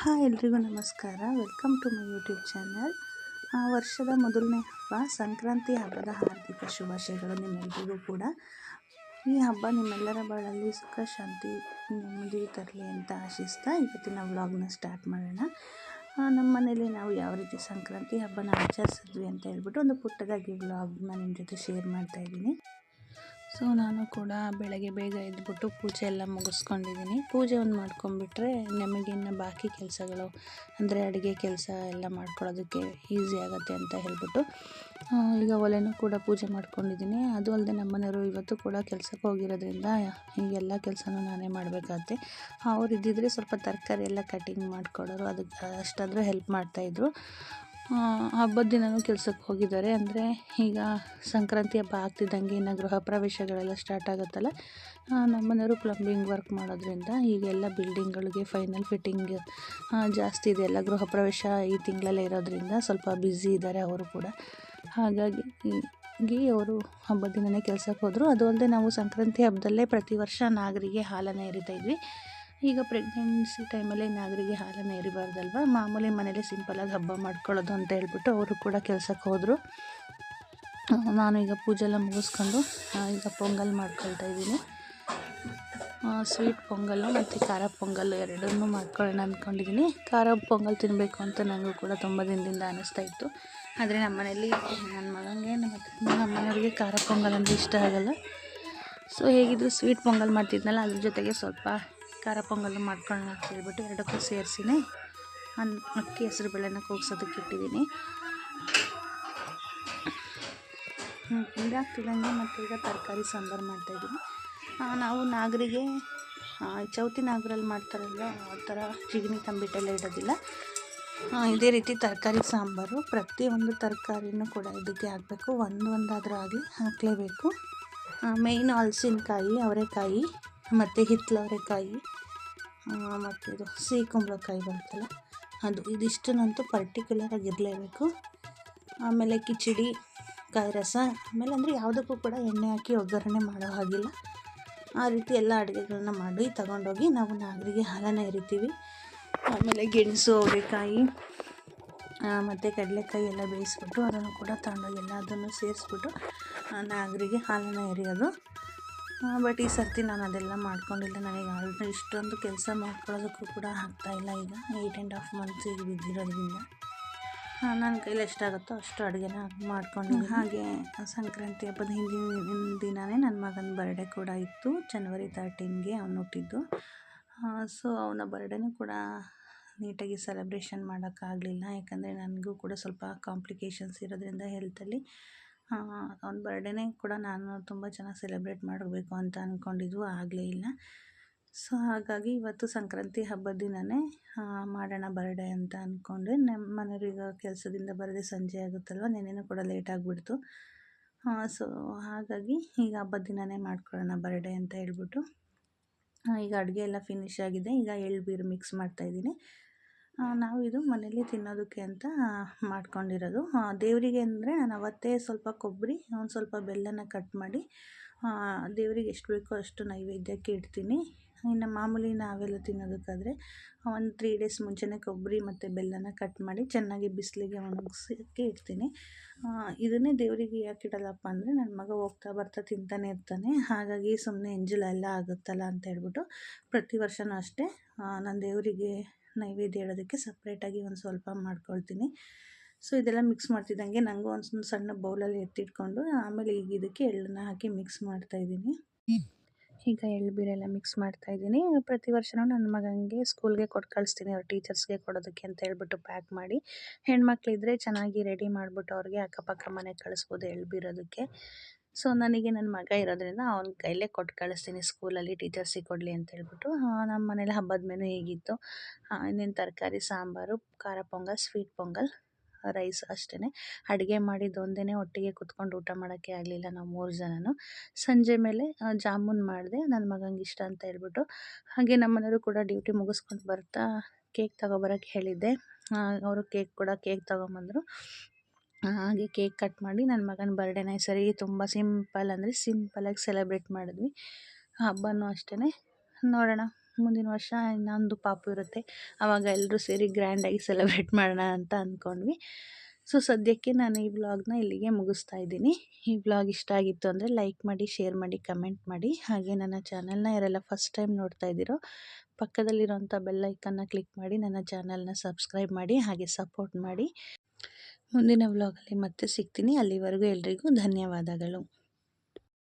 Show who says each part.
Speaker 1: Hi ಎಲ್ರಿಗೂ ನಮಸ್ಕಾರ. Welcome to my YouTube channel ವರ್ಷದ ಮೊದಲನೇ ಹಬ್ಬ ಸಂಕ್ರಾಂತಿ ಹಬ್ಬದ ಹಾರ್ದಿಕ ಶುಭಾಶಯಗಳು ನಿಮ್ಮೆಲ್ಲರಿಗೂ ಕೂಡ. ಈ ಹಬ್ಬ ನಿಮ್ಮೆಲ್ಲರ ಬಾಳಲ್ಲಿ ಸುಖ, ಶಾಂತಿ ನೆಮ್ಮದಿ ತರಲಿ ಅಂತ ಆಶಿಸ್ತಾ ಇವತ್ತಿನ ವ್ಲಾಗ್ನ ಸ್ಟಾರ್ಟ್ ಮಾಡೋಣ. ನಮ್ಮ ಮನೇಲಿ ನಾವು ಯಾವ ರೀತಿ ಸಂಕ್ರಾಂತಿ ಹಬ್ಬನ ಆಚರಿಸಿದ್ವಿ ಅಂತ ಹೇಳ್ಬಿಟ್ಟು ಒಂದು ಪುಟ್ಟದಾಗಿ ವ್ಲಾಗ್ನ ನಿಮ್ಮ ಜೊತೆ ಶೇರ್ ಮಾಡ್ತಾ ಇದ್ದೀನಿ. ಸೊ ನಾನು ಕೂಡ ಬೆಳಗ್ಗೆ ಬೇಗ ಎದ್ಬಿಟ್ಟು ಪೂಜೆ ಎಲ್ಲ ಮುಗಿಸ್ಕೊಂಡಿದ್ದೀನಿ. ಪೂಜೆ ಒಂದು ಮಾಡ್ಕೊಂಡ್ಬಿಟ್ರೆ ನಮಗಿನ್ನು ಬಾಕಿ ಕೆಲಸಗಳು, ಅಂದರೆ ಅಡುಗೆ ಕೆಲಸ ಎಲ್ಲ ಮಾಡ್ಕೊಳ್ಳೋದಕ್ಕೆ ಈಸಿ ಆಗುತ್ತೆ ಅಂತ ಹೇಳ್ಬಿಟ್ಟು ಈಗ ಒಲೆನೂ ಕೂಡ ಪೂಜೆ ಮಾಡ್ಕೊಂಡಿದ್ದೀನಿ. ಅದು ಅಲ್ಲದೆ ನಮ್ಮನೆಯವರು ಇವತ್ತು ಕೂಡ ಕೆಲಸಕ್ಕೆ ಹೋಗಿರೋದ್ರಿಂದ ಈಗೆಲ್ಲ ಕೆಲಸನೂ ನಾನೇ ಮಾಡಬೇಕಾಗತ್ತೆ. ಅವ್ರು ಇದ್ದಿದ್ರೆ ಸ್ವಲ್ಪ ತರಕಾರಿ ಎಲ್ಲ ಕಟಿಂಗ್ ಮಾಡ್ಕೊಡೋರು, ಅದಕ್ಕೆ ಅಷ್ಟಾದರೂ ಹೆಲ್ಪ್ ಮಾಡ್ತಾಯಿದ್ರು ಹಬ್ಬದ ದಿನವೂ ಕೆಲ್ಸಕ್ಕೆ ಹೋಗಿದ್ದಾರೆ. ಅಂದರೆ ಈಗ ಸಂಕ್ರಾಂತಿ ಹಬ್ಬ ಆಗ್ತಿದ್ದಂಗೆ ಇನ್ನು ಗೃಹ ಪ್ರವೇಶಗಳೆಲ್ಲ ಸ್ಟಾರ್ಟ್ ಆಗುತ್ತಲ್ಲ. ನಮ್ಮನೆಯವರು ಪ್ಲಂಬಿಂಗ್ ವರ್ಕ್ ಮಾಡೋದ್ರಿಂದ ಈಗೆಲ್ಲ ಬಿಲ್ಡಿಂಗ್ಗಳಿಗೆ ಫೈನಲ್ ಫಿಟ್ಟಿಂಗ್ ಜಾಸ್ತಿ ಇದೆ. ಎಲ್ಲ ಗೃಹ ಪ್ರವೇಶ ಈ ತಿಂಗಳಲ್ಲೇ ಇರೋದ್ರಿಂದ ಸ್ವಲ್ಪ ಬ್ಯುಸಿ ಇದ್ದಾರೆ ಅವರು ಕೂಡ. ಹಾಗಾಗಿ ಈಗ ಅವರು ಹಬ್ಬದ ದಿನವೇ ಕೆಲಸಕ್ಕೆ ಹೋದರು. ಅದು ಅಲ್ಲದೆ ನಾವು ಸಂಕ್ರಾಂತಿ ಹಬ್ಬದಲ್ಲೇ ಪ್ರತಿ ವರ್ಷ ನಾಗರಿಗೆ ಹಾಲನ್ನು ಎರಿತಾ ಇದ್ವಿ. ಈಗ ಪ್ರೆಗ್ನೆನ್ಸಿ ಟೈಮಲ್ಲಿ ನಾಗರಿಗೆ ಹಾಲನ್ನು ಎರಿಬಾರ್ದಲ್ವ ಮಾಮೂಲಿ ಮನೇಲಿ ಸಿಂಪಲಾಗಿ ಹಬ್ಬ ಮಾಡ್ಕೊಳ್ಳೋದು ಅಂತ ಹೇಳ್ಬಿಟ್ಟು ಅವರು ಕೂಡ ಕೆಲಸಕ್ಕೆ ಹೋದರು. ನಾನು ಈಗ ಪೂಜೆ ಎಲ್ಲ ಮುಗಿಸ್ಕೊಂಡು ಈಗ ಪೊಂಗಲ್ ಮಾಡ್ಕೊಳ್ತಾ ಇದ್ದೀನಿ. ಸ್ವೀಟ್ ಪೊಂಗಲ್ಲು ಮತ್ತು ಖಾರ ಪೊಂಗಲ್ಲು ಎರಡನ್ನೂ ಮಾಡ್ಕೊಳ್ಳೋಣ ಅಂದ್ಕೊಂಡಿದ್ದೀನಿ ಖಾರ ಪೊಂಗಲ್ ತಿನ್ನಬೇಕು ಅಂತ ನನಗೂ ಕೂಡ ತುಂಬ ದಿನದಿಂದ ಅನ್ನಿಸ್ತಾ ಇತ್ತು. ಆದರೆ ನಮ್ಮ ಮನೇಲಿ ನನ್ನ ಮಗನಿಗೆ ಮತ್ತು ನಮ್ಮ ಮನೆಯವ್ರಿಗೆ ಖಾರ ಪೊಂಗಲ್ ಅಂದರೆ ಇಷ್ಟ ಆಗಲ್ಲ. ಸೊ ಹೇಗಿದ್ರು ಸ್ವೀಟ್ ಪೊಂಗಲ್ ಮಾಡ್ತಿದ್ನಲ್ಲ, ಅದ್ರ ಜೊತೆಗೆ ಸ್ವಲ್ಪ ಖಾರ ಪೊಂಗಲ್ ಮಾಡ್ಕೊಳ್ಳೋಣ ಅಂತ ಹೇಳ್ಬಿಟ್ಟು ಎರಡಕ್ಕೂ ಸೇರಿಸಿನೇ. ಅನ್ ಅಕ್ಕಿ ಹೆಸರು ಬೇಳೆನ ಕೂಗ್ಸೋದಕ್ಕೆ ಇಟ್ಟಿದ್ದೀನಿ ಹ್ಮ್, ಇದಾಗ್ತಿದ್ದಂಗೆ ಮತ್ತು ಈಗ ತರಕಾರಿ ಸಾಂಬಾರು ಮಾಡ್ತಾಯಿದ್ದೀನಿ ನಾವು ನಾಗರಿಗೆ ಚೌತಿ ನಾಗರಲ್ಲಿ ಮಾಡ್ತಾರಲ್ಲ ಆ ಥರ ಚಿಗಿನಿ ತಂಬಿಟ್ಟೆಲ್ಲ ಇಡೋದಿಲ್ಲ. ಇದೇ ರೀತಿ ತರಕಾರಿ ಸಾಂಬಾರು ಪ್ರತಿಯೊಂದು ತರಕಾರಿನೂ ಕೂಡ ಇದಕ್ಕೆ ಹಾಕಬೇಕು. ಒಂದು ಒಂದಾದರೂ ಆಗಲಿ ಹಾಕಲೇಬೇಕು. ಮೇಯ್ನು ಹಲಸಿನಕಾಯಿ ಅವರೆಕಾಯಿ ಮತ್ತು ಹಿತ್ತಲವರೆಕಾಯಿ ಮತ್ತು ಇದು ಸಿಹಿ ಕುಂಬಳಕಾಯಿ ಬರುತ್ತಲ್ಲ, ಅದು ಇದಿಷ್ಟನ್ನಂತೂ ಪರ್ಟಿಕ್ಯುಲರಾಗಿ ಇರಲೇಬೇಕು. ಆಮೇಲೆ ಕಿಚಡಿ, ಕಾಯಿ ರಸ, ಆಮೇಲೆ ಅಂದರೆ ಯಾವುದಕ್ಕೂ ಕೂಡ ಎಣ್ಣೆ ಹಾಕಿ ಒಗ್ಗರಣೆ ಮಾಡೋ ಹಾಗಿಲ್ಲ. ಆ ರೀತಿ ಎಲ್ಲ ಅಡುಗೆಗಳನ್ನ ಮಾಡಿ ತಗೊಂಡೋಗಿ ನಾವು ನಾಗರಿಗೆ ಹಾಲನ್ನು ಎರಿತೀವಿ. ಆಮೇಲೆ ಗೆಣಸು, ಅವರೆಕಾಯಿ ಮತ್ತು ಕಡಲೆಕಾಯಿ ಎಲ್ಲ ಬೇಯಿಸ್ಬಿಟ್ಟು ಅದನ್ನು ಕೂಡ ತಗೊಂಡೋಗಿ ಎಲ್ಲ ಅದನ್ನು ಸೇರಿಸ್ಬಿಟ್ಟು ನಾಗರಿಗೆ ಹಾಲನ್ನು ಎರೆಯೋದು. ಬಟ್ ಈ ಸರ್ತಿ ನಾನು ಅದೆಲ್ಲ ಮಾಡ್ಕೊಂಡಿಲ್ಲ. ನನಗೆ ಆಲ್ರೆಡಿ ಇಷ್ಟೊಂದು ಕೆಲಸ ಮಾಡ್ಕೊಳ್ಳೋದಕ್ಕೂ ಕೂಡ ಆಗ್ತಾಯಿಲ್ಲ ಈಗ. ಏಯ್ಟ್ ಆ್ಯಂಡ್ ಹಾಫ್ ಮಂತ್ಸ್ ಈಗ ಬಿದ್ದಿರೋದ್ರಿಂದ. ನನ್ನ ಕೈಲಿ ಎಷ್ಟಾಗುತ್ತೋ ಅಷ್ಟು ಅಡುಗೆನ ಮಾಡ್ಕೊಂಡು ಹಾಗೆ ಸಂಕ್ರಾಂತಿ ಹಬ್ಬದ ಹಿಂದಿನ ದಿನವೇ ನನ್ನ ಮಗನ ಬರ್ಡೇ ಕೂಡ ಇತ್ತು. ಜನವರಿ ತರ್ಟೀನ್ಗೆ ಅವನು ಹುಟ್ಟಿದ್ದು. ಸೊ ಅವನ ಬರ್ಡೇನೂ ಕೂಡ ನೀಟಾಗಿ ಸೆಲೆಬ್ರೇಷನ್ ಮಾಡೋಕ್ಕಾಗಲಿಲ್ಲ. ಯಾಕಂದರೆ ನನಗೂ ಕೂಡ ಸ್ವಲ್ಪ ಕಾಂಪ್ಲಿಕೇಶನ್ಸ್ ಇರೋದ್ರಿಂದ ಹೆಲ್ತಲ್ಲಿ ಅವನ ಬರ್ಡೇನೇ ಕೂಡ ನಾನು ತುಂಬ ಚೆನ್ನಾಗಿ ಸೆಲೆಬ್ರೇಟ್ ಮಾಡಬೇಕು ಅಂತ ಅಂದ್ಕೊಂಡಿದ್ವು ಆಗಲೇ ಇಲ್ಲ. ಸೊ ಹಾಗಾಗಿ ಇವತ್ತು ಸಂಕ್ರಾಂತಿ ಹಬ್ಬದ ದಿನವೇ ಮಾಡೋಣ ಬರ್ಡೇ ಅಂತ ಅಂದ್ಕೊಂಡೆ ನಮ್ಮ ಮನೆಯವ್ರಿಗೆ ಕೆಲಸದಿಂದ ಬರದೆ ಸಂಜೆ ಆಗುತ್ತಲ್ವ, ನೆನ್ನೆನೂ ಕೂಡ ಲೇಟ್ ಆಗಿಬಿಡ್ತು. ಸೊ ಹಾಗಾಗಿ ಈಗ ಹಬ್ಬದ ದಿನವೇ ಮಾಡ್ಕೊಳ್ಳೋಣ ಬರ್ಡೇ ಅಂತ ಹೇಳ್ಬಿಟ್ಟು ಈಗ ಅಡುಗೆ ಎಲ್ಲ ಫಿನಿಶ್ ಆಗಿದೆ. ಈಗ ಎಳ್ಳು, ಬೀರು ಮಿಕ್ಸ್ ಮಾಡ್ತಾಯಿದ್ದೀನಿ ನಾವು ಇದು ಮನೇಲಿ ತಿನ್ನೋದಕ್ಕೆ ಅಂತ ಮಾಡ್ಕೊಂಡಿರೋದು. ದೇವರಿಗೆ ಅಂದರೆ ನಾನು ಅವತ್ತೇ ಸ್ವಲ್ಪ ಕೊಬ್ಬರಿ ಒಂದು ಸ್ವಲ್ಪ ಬೆಲ್ಲನ ಕಟ್ ಮಾಡಿ ದೇವರಿಗೆ ಎಷ್ಟು ಬೇಕೋ ಅಷ್ಟು ನೈವೇದ್ಯಕ್ಕೆ ಇಡ್ತೀನಿ. ಇನ್ನು ಮಾಮೂಲಿ ನಾವೆಲ್ಲ ತಿನ್ನೋದಕ್ಕಾದರೆ ಒಂದು ತ್ರೀ ಡೇಸ್ ಮುಂಚೆನೇ ಕೊಬ್ಬರಿ ಮತ್ತು ಬೆಲ್ಲನ ಕಟ್ ಮಾಡಿ ಚೆನ್ನಾಗಿ ಬಿಸಿಲಿಗೆ ಒಣಗಿಸೋಕ್ಕೆ ಇಡ್ತೀನಿ. ಇದನ್ನೇ ದೇವರಿಗೆ ಯಾಕೆ ಇಡಲ್ಲಪ್ಪ ಅಂದರೆ ನನ್ನ ಮಗ ಹೋಗ್ತಾ ಬರ್ತಾ ತಿಂತಾನೆ ಇರ್ತಾನೆ. ಹಾಗಾಗಿ ಸುಮ್ಮನೆ ಎಂಜಲ ಎಲ್ಲ ಆಗುತ್ತಲ್ಲ ಅಂತ ಹೇಳ್ಬಿಟ್ಟು ಪ್ರತಿ ವರ್ಷನೂ ಅಷ್ಟೇ ನಾನು ದೇವರಿಗೆ ನೈವೇದ್ಯ ಹೇಳೋದಕ್ಕೆ ಸಪ್ರೇಟಾಗಿ ಒಂದು ಸ್ವಲ್ಪ ಮಾಡ್ಕೊಳ್ತೀನಿ. ಸೊ ಇದೆಲ್ಲ ಮಿಕ್ಸ್ ಮಾಡ್ತಿದ್ದಂಗೆ ನನಗೂ ಒಂದು ಸಣ್ಣ ಬೌಲಲ್ಲಿ ಎತ್ತಿಟ್ಕೊಂಡು ಆಮೇಲೆ ಈಗ ಇದಕ್ಕೆ ಎಳ್ಳನ್ನ ಹಾಕಿ ಮಿಕ್ಸ್ ಮಾಡ್ತಾಯಿದ್ದೀನಿ ಈಗ ಎಳ್ಳು ಬೀರೆಲ್ಲ ಮಿಕ್ಸ್ ಮಾಡ್ತಾ ಇದ್ದೀನಿ. ಪ್ರತಿ ವರ್ಷನೂ ನನ್ನ ಮಗನಿಗೆ ಸ್ಕೂಲ್ಗೆ ಕೊಟ್ಟು ಕಳಿಸ್ತೀನಿ, ಅವ್ರ ಟೀಚರ್ಸ್ಗೆ ಕೊಡೋದಕ್ಕೆ ಅಂತ ಹೇಳ್ಬಿಟ್ಟು ಪ್ಯಾಕ್ ಮಾಡಿ. ಹೆಣ್ಮಕ್ಳಿದ್ರೆ ಚೆನ್ನಾಗಿ ರೆಡಿ ಮಾಡಿಬಿಟ್ಟು ಅವ್ರಿಗೆ ಅಕ್ಕಪಕ್ಕ ಮನೆಗೆ ಕಳಿಸ್ಬೋದು ಎಳ್ಳು ಬೀರೋದಕ್ಕೆ. ಸೊ, ನನಗೆ ನನ್ನ ಮಗ ಇರೋದ್ರಿಂದ ಅವ್ನ ಕೈಲೇ ಕೊಟ್ಟು ಕಳಿಸ್ತೀನಿ, ಸ್ಕೂಲಲ್ಲಿ ಟೀಚರ್ಸಿಗೆ ಕೊಡಲಿ ಅಂತ ಹೇಳ್ಬಿಟ್ಟು. ನಮ್ಮ ಮನೇಲಿ ಹಬ್ಬದ ಮೆನು ಹೇಗಿತ್ತು. ಇನ್ನೇನು ತರಕಾರಿ, ಸಾಂಬಾರು, ಖಾರ ಪೊಂಗಲ್, ಸ್ವೀಟ್ ಪೊಂಗಲ್, ರೈಸ್ ಅಷ್ಟೇ ಅಡುಗೆ ಮಾಡಿದ್ದು ಒಂದೇ ಒಟ್ಟಿಗೆ ಕುತ್ಕೊಂಡು ಊಟ ಮಾಡೋಕ್ಕೆ ಆಗಲಿಲ್ಲ ನಾವು ಮೂರು ಜನನು. ಸಂಜೆ ಮೇಲೆ ಜಾಮೂನ್ ಮಾಡಿದೆ ನನ್ನ ಮಗಂಗೆ ಇಷ್ಟ ಅಂತ ಹೇಳ್ಬಿಟ್ಟು ಹಾಗೆ ನಮ್ಮ ಮನೆಯವರು ಕೂಡ ಡ್ಯೂಟಿ ಮುಗಿಸ್ಕೊಂಡು ಬರ್ತಾ ಕೇಕ್ ತಗೊಬರೋಕ್ಕೆ ಹೇಳಿದ್ದೆ. ಅವರು ಕೇಕ್ ಕೂಡ ಕೇಕ್ ತಗೊಂಬಂದರು. ಹಾಗೆ ಕೇಕ್ ಕಟ್ ಮಾಡಿ ನನ್ನ ಮಗನ ಬರ್ಡೇನ ಈ ಸರಿ ತುಂಬ ಸಿಂಪಲ್ ಅಂದರೆ ಸಿಂಪಲಾಗಿ ಸೆಲೆಬ್ರೇಟ್ ಮಾಡಿದ್ವಿ. ಹಬ್ಬನೂ ಅಷ್ಟೇ ನೋಡೋಣ, ಮುಂದಿನ ವರ್ಷ ಇನ್ನೊಂದು ಪಾಪು ಇರುತ್ತೆ. ಆವಾಗ ಎಲ್ಲರೂ ಸೇರಿ ಗ್ರ್ಯಾಂಡಾಗಿ ಸೆಲೆಬ್ರೇಟ್ ಮಾಡೋಣ ಅಂತ ಅಂದ್ಕೊಂಡ್ವಿ ಸೊ ಸದ್ಯಕ್ಕೆ ನಾನು ಈ ವ್ಲಾಗ್ನ ಇಲ್ಲಿಗೆ ಮುಗಿಸ್ತಾ ಇದ್ದೀನಿ. ಈ ವ್ಲಾಗ್ ಇಷ್ಟ ಆಗಿತ್ತು ಅಂದರೆ ಲೈಕ್ ಮಾಡಿ ಶೇರ್ ಮಾಡಿ ಕಮೆಂಟ್ ಮಾಡಿ. ಹಾಗೆ ನನ್ನ ಚಾನಲ್ನ ಯಾರೆಲ್ಲ ಫಸ್ಟ್ ಟೈಮ್ ನೋಡ್ತಾ ಇದ್ದೀರೋ ಪಕ್ಕದಲ್ಲಿರೋಂಥ ಬೆಲ್ ಐಕನ್ನ ಕ್ಲಿಕ್ ಮಾಡಿ, ನನ್ನ ಚಾನಲ್ನ ಸಬ್ಸ್ಕ್ರೈಬ್ ಮಾಡಿ, ಹಾಗೆ ಸಪೋರ್ಟ್ ಮಾಡಿ. ಮುಂದಿನ ವ್ಲಾಗಲ್ಲಿ ಮತ್ತೆ ಸಿಗ್ತೀನಿ. ಅಲ್ಲಿವರೆಗೂ ಎಲ್ರಿಗೂ ಧನ್ಯವಾದಗಳು.